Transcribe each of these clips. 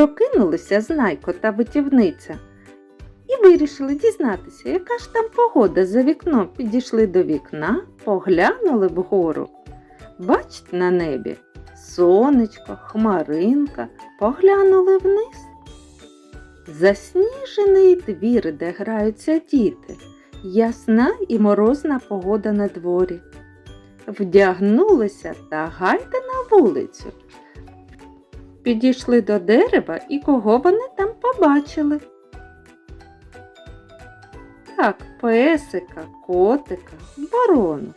Прокинулися знайко та витівниця і вирішили дізнатися, яка ж там погода за вікном. Підійшли до вікна, поглянули вгору. Бачать на небі сонечко, хмаринка, поглянули вниз. Засніжений двір, де граються діти, ясна і морозна погода на дворі. Вдягнулися та гайда на вулицю. Підійшли до дерева і кого вони там побачили. Так, песика, котика, ворону.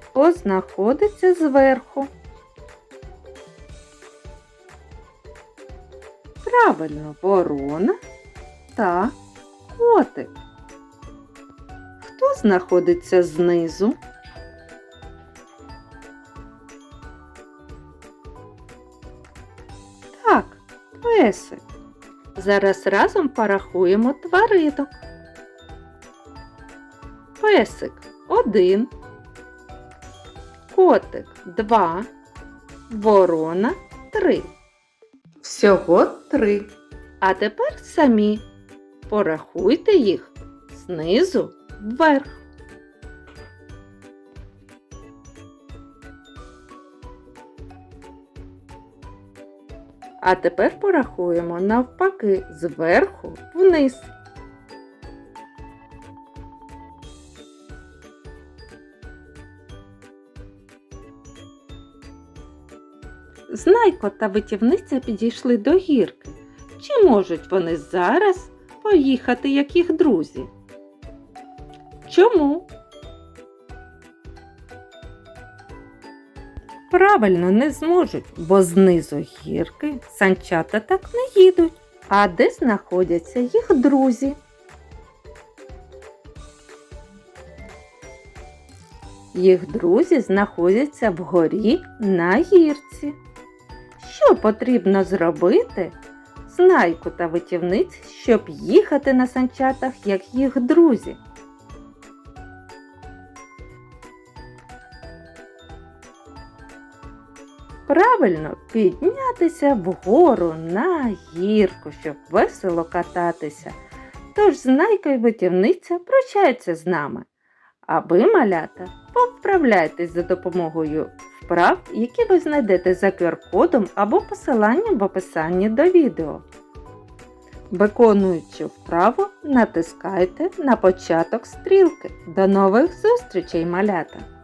Хто знаходиться зверху? Правильно, ворона та котик. Хто знаходиться знизу? Песик. Зараз разом порахуємо тваринок. Песик один, котик два, ворона три. Всього три. А тепер самі порахуйте їх знизу вверх. А тепер порахуємо навпаки зверху вниз. Знайко та витівниця підійшли до гірки. Чи можуть вони зараз поїхати, як їх друзі? Чому? Правильно, не зможуть, бо знизу гірки санчата так не їдуть. А де знаходяться їх друзі? Їх друзі знаходяться вгорі на гірці. Що потрібно зробити знайку та витівниць, щоб їхати на санчатах, як їх друзі? Правильно, піднятися вгору на гірку, щоб весело кататися. Тож знайка і витівниця прощаються з нами. А ви, малята, поправляйтесь за допомогою вправ, які ви знайдете за QR-кодом або посиланням в описанні до відео. Виконуючи вправу, натискайте на початок стрілки. До нових зустрічей, малята!